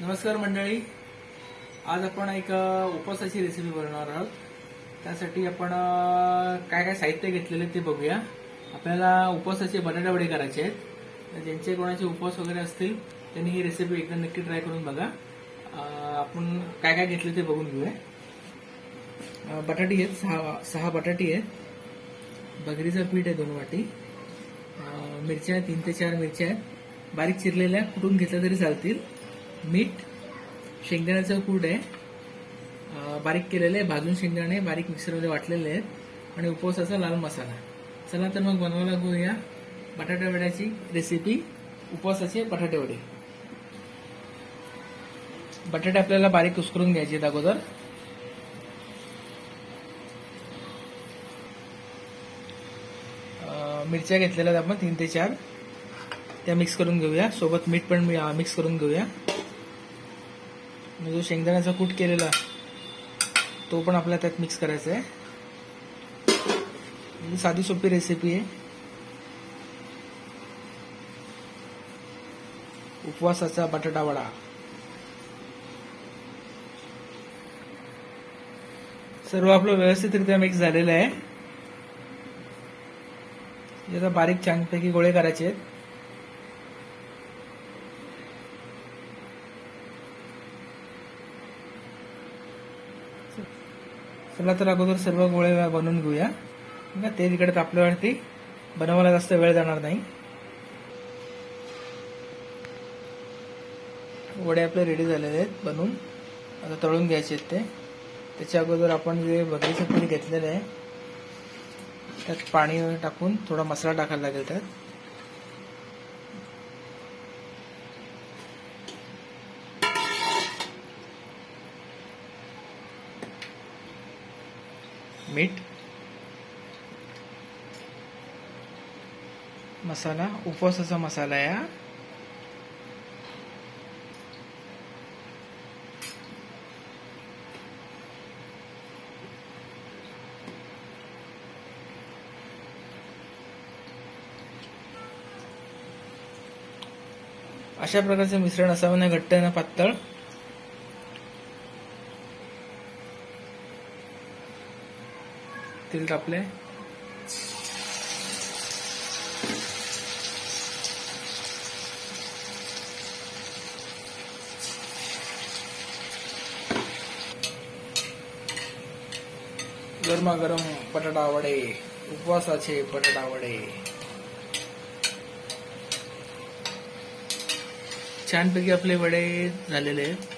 नमस्कार मंडळी. आज आपण एक उपवासाची रेसिपी बनवणार आहोत. त्यासाठी आपण काय काय साहित्य घेतलेले ते बघूया. आपल्याला उपवासाचे बटाटावडे करायचे आहेत. ज्यांचे कोणाचे उपवास वगैरे असतील त्यांनी ही रेसिपी एकदा नक्की ट्राय करून बघा. आपण काय काय घेतले ते बघून घेऊया. बटाटी आहेत सहा सहा बटाटी आहेत. बगरीचं पीठ आहे दोन वाटी. मिरच्या तीन ते चार मिरच्या आहेत. बारीक चिरलेल्या कुटून घेतल्या तरी चालतील. मीठ शेंगदाण्याचं कूट आहे. बारीक केलेले आहे भाजून शेंगदाणे बारीक मिक्सरमध्ये वाटलेले आहेत. आणि उपवासाचा लाल मसाला. चला तर मग बनवायला घेऊया बटाटावड्याची रेसिपी उपवासाचे बटाटेवडे बटाटे आपल्याला बारीक उस्करून घ्यायचे आहेत अगोदर. मिरच्या घेतलेल्या आहेत आपण तीन ते चार. त्या मिक्स करून घेऊया. सोबत मीठ पण मिक्स करून घेऊया. म्हणजे जो शेंगदाण्याचा कूट केलेला तो पण आपल्याला त्यात मिक्स करायचा आहे. ही साधी सोपी रेसिपी आहे. उपवासाचा बटाटा वडा. सर्व आपलं व्यवस्थितरित्या मिक्स झालेलं आहे. हे आता बारीक छानपैकी गोळे करायचे आहेत. चला तर अगोदर सर्व गोळे बनवून घेऊया. ते तिकडे इकडे तापल्यावरती बनवायला जास्त वेळ जाणार नाही. वडे आपले रेडी झालेले आहेत बनवून आता तळून घ्यायचे आहेत ते. त्याच्या अगोदर आपण जे बकरीचं पीठ घेतलेलं आहे त्यात पाणी टाकून थोडा मसाला टाकायला लागेल त्यात. मीठ मसाला उपवासाचा मसाला आहे अशा प्रकारचे मिश्रण असावं ना घट्ट ना पातळ. तेल तापले गरमागरम बटाटा वडे उपवासाचे बटाटा वडे. छानपैकी आपले वडे झालेले आहेत.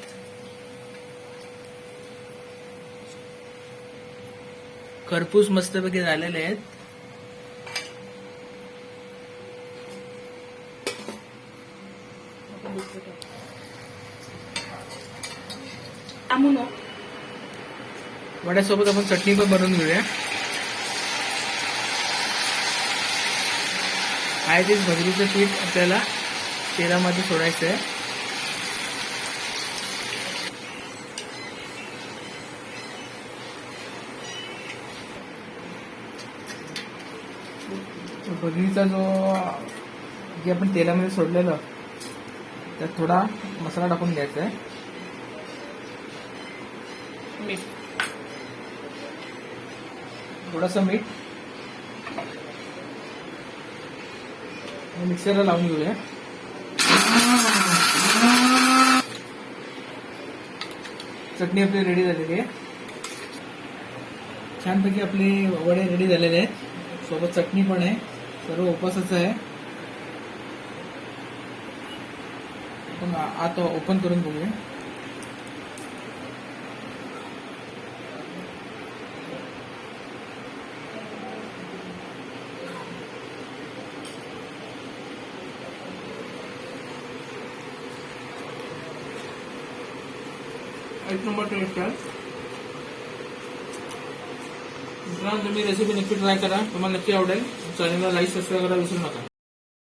खरपूस मस्तपैकी झालेले आहेत. वड्यासोबत आपण चटणी पण बनवून घेऊया. आहे तेच भजरीचं पीठ आपल्याला तेलामध्ये सोडायचं आहे भगरीचा जो जे आपण तेलामध्ये सोडलेलं त्यात थोडा मसाला टाकून घ्यायचा आहे. मीठ. थोडंसं मीठ. मिक्सरला लावून घेऊया. चटणी आपली रेडी झालेली आहे. छानपैकी आपले वडे रेडी झालेले आहेत. सोबत चटणी पण आहे. सर्व उपवासाचं आहे. आपण आता ओपन करून बघूया. एक नंबर टेस्ट आहे मित्रांनो तुम्ही रेसिपी नक्की ट्राय करा. तुम्हाला नक्की आवडेल. चॅनलला लाईक सबस्क्राईब करा विसरू नका.